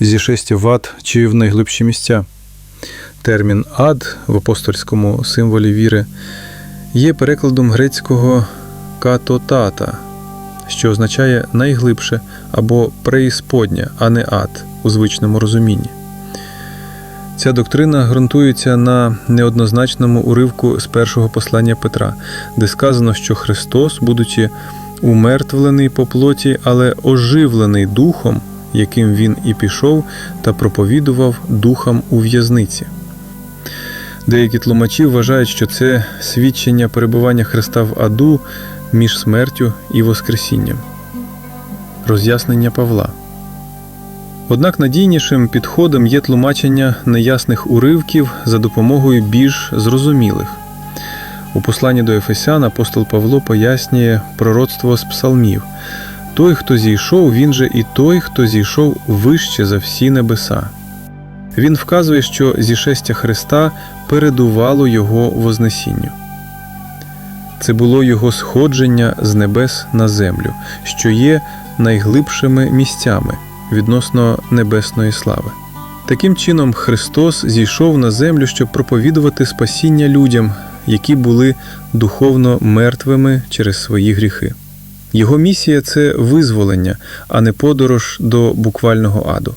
зішестя в ад чи в найглибші місця. Термін ад в апостольському символі віри є перекладом грецького катотата, що означає найглибше або преісподня, а не ад у звичному розумінні. Ця доктрина ґрунтується на неоднозначному уривку з першого послання Петра, де сказано, що Христос, будучи умертвлений по плоті, але оживлений духом, яким він і пішов, та проповідував духам у в'язниці. Деякі тлумачі вважають, що це свідчення перебування Христа в аду між смертю і Воскресінням. Роз'яснення Павла. Однак надійнішим підходом є тлумачення неясних уривків за допомогою більш зрозумілих. У посланні до Ефесян апостол Павло пояснює пророцтво з псалмів той, хто зійшов, він же і той, хто зійшов вище за всі небеса. Він вказує, що зішестя Христа передувало Його Вознесінню. Це було Його сходження з небес на землю, що є найглибшими місцями відносно небесної слави. Таким чином, Христос зійшов на землю, щоб проповідувати спасіння людям, які були духовно мертвими через свої гріхи. Його місія це визволення, а не подорож до буквального аду.